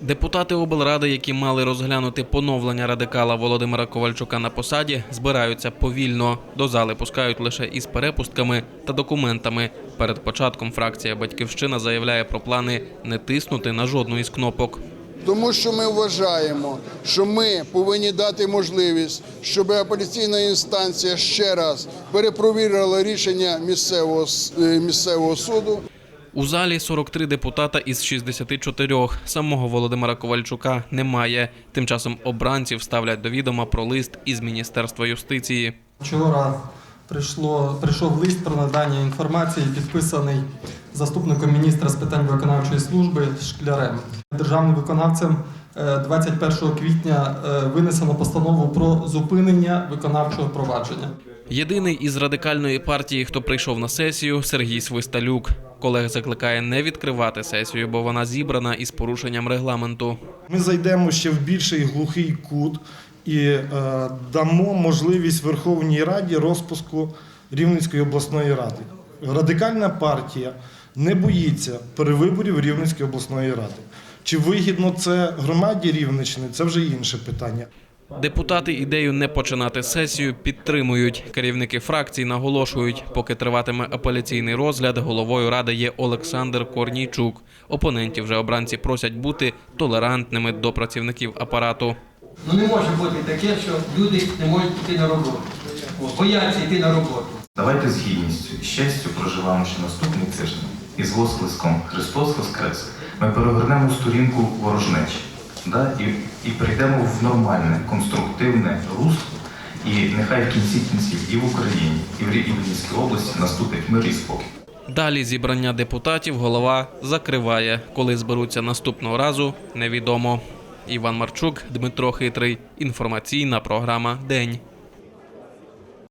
Депутати облради, які мали розглянути поновлення радикала Володимира Ковальчука на посаді, збираються повільно. До зали пускають лише із перепустками та документами. Перед початком фракція Батьківщина заявляє про плани не тиснути на жодну із кнопок. Тому що ми вважаємо, що ми повинні дати можливість, щоб апеляційна інстанція ще раз перепровірила рішення місцевого, е, місцевого суду. У залі 43 депутата із 64. Самого Володимира Ковальчука немає. Тим часом обранців ставлять до відома про лист із Міністерства юстиції. Вчора прийшло, прийшов лист про надання інформації, підписаний заступником міністра з питань виконавчої служби Шклярем. Державним виконавцем е, 21 квітня е, винесено постанову про зупинення виконавчого провадження. Єдиний із радикальної партії, хто прийшов на сесію, Сергій Свисталюк. Колег закликає не відкривати сесію, бо вона зібрана із порушенням регламенту. Ми зайдемо ще в більший глухий кут і е, дамо можливість Верховній Раді розпуску Рівненської обласної ради. Радикальна партія не боїться перевиборів Рівненської обласної ради. Чи вигідно це громаді Рівненщини, це вже інше питання. Депутати ідею не починати сесію підтримують. Керівники фракцій наголошують, поки триватиме апеляційний розгляд, головою ради є Олександр Корнійчук. Опонентів же обранці просять бути толерантними до працівників апарату. Ну не може бути таке, що люди не можуть йти на роботу. Бояться йти на роботу. Давайте з гідністю і щастю проживаємо ще наступний тиждень. І з восклиском Христос Воскрес ми перегорнемо сторінку ворожнечі да? і, і прийдемо в нормальне, конструктивне русло. І нехай в кінці кінців і в Україні, і в Рівненській області наступить мир і спокій. Далі зібрання депутатів голова закриває. Коли зберуться наступного разу, невідомо. Іван Марчук, Дмитро Хитрий. Інформаційна програма День.